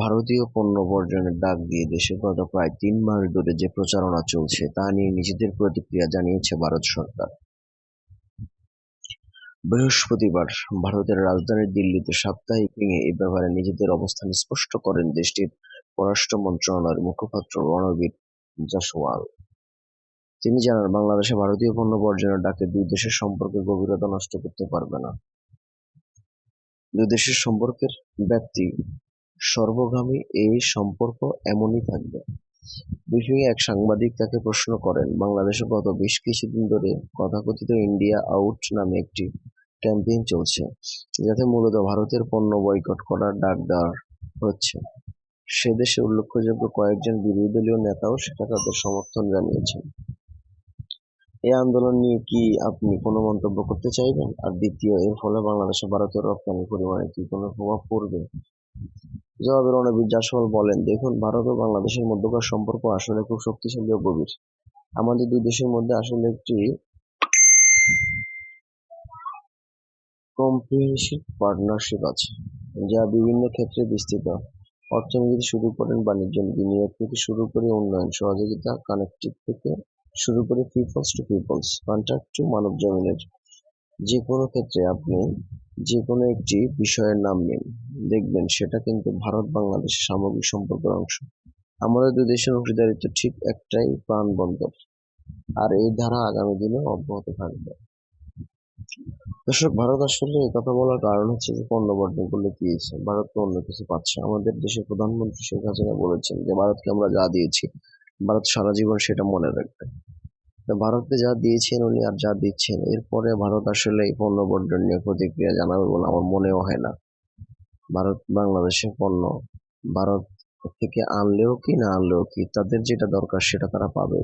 ভারতীয় পণ্য বর্জনের ডাক দিয়ে দেশে গত প্রায় তিন মাস ধরে যে প্রচারণা চলছে, তা নিয়ে নিজেদের প্রতিক্রিয়া জানিয়েছে ভারত সরকার। বৃহস্পতিবার ভারতের রাজধানী দিল্লিতে সাপ্তাহিক মিটিংয়ে এ ব্যাপারে নিজেদের অবস্থান স্পষ্ট করেন দেশটির পররাষ্ট্র মন্ত্রণালয়ের মুখপাত্র রণবীর জাসওয়াল তিনি জানান, বাংলাদেশে ভারতীয় পণ্য বর্জনের ডাকে দুই দেশের সম্পর্কে গভীরতা নষ্ট করতে পারবে না। দুই দেশের সম্পর্কের ব্যাপ্তি সর্বগামী এই সম্পর্ক এমনই থাকবে। ব্রিফিংয়ে এক সাংবাদিক তাকে প্রশ্ন করেন, বাংলাদেশে গত বেশ কিছুদিন ধরে তথাকথিত ইন্ডিয়া আউট নামে একটি ক্যাম্পেইন চলছে, যাতে মূলত ভারতের পণ্য বয়কট করার ডাক দেওয়া হচ্ছে। সে দেশে উল্লেখযোগ্য কয়েকজন বিরোধী দলীয় নেতাও সেটা তাদের সমর্থন জানিয়েছেন। এই আন্দোলন নিয়ে কি আপনি কোনো মন্তব্য করতে চাইবেন? আর দ্বিতীয়, এর ফলে বাংলাদেশে ভারতের রপ্তানি পরিমাণে কি কোনো প্রভাব পড়বে? জবাবে রণবীর জাসওয়াল বলেন, দেখুন, ভারত ও বাংলাদেশের মধ্যকার সম্পর্ক আসলে খুব শক্তিশালী ও গভীর। আমাদের দুই দেশের মধ্যে আসলে একটি কম্প্রিহেনসিভ পার্টনারশিপ আছে, যা বিভিন্ন ক্ষেত্রে বিস্তৃত। অর্থনীতি শুরু করেন বাণিজ্য, বিনিয়োগ থেকে শুরু করে উন্নয়ন, সহযোগিতা কানেক্টিভ থেকে শুরু করে peoples to peoples contract to মানব জমিনের যে কোনো ক্ষেত্রে আপনি যে কোনো একটি বিষয়ের নাম নিন। দেখবেন সেটা কিন্তু ভারত বাংলাদেশের সামগ্রিক সম্পর্কের অংশ। আমাদের দুই দেশের অংশীদারিত্ব ঠিক একটাই প্রাণবন্দর আর এই ধারা আগামী দিনে অব্যাহত থাকবে। দর্শক, ভারত আসলে কথা বলার কারণ হচ্ছে যে পণ্য বর্জন করলে কি হয়েছে? ভারত অন্য কিছু পাচ্ছে আমাদের দেশের প্রধানমন্ত্রী শেখ হাসিনা বলেছেন যে, ভারতকে আমরা যা দিয়েছি, ভারত সারা জীবন সেটা মনে রাখবে। ভারতকে যা দিয়েছেন উনি আর যা দিচ্ছেন, এরপরে ভারত আসলে এই পণ্য বর্জন নিয়ে প্রতিক্রিয়া জানাবে বলে আমার মনেও হয় না। ভারত বাংলাদেশের পণ্য, ভারত থেকে আনলেও কি না আনলেও কি, তাদের যেটা দরকার সেটা তারা পাবে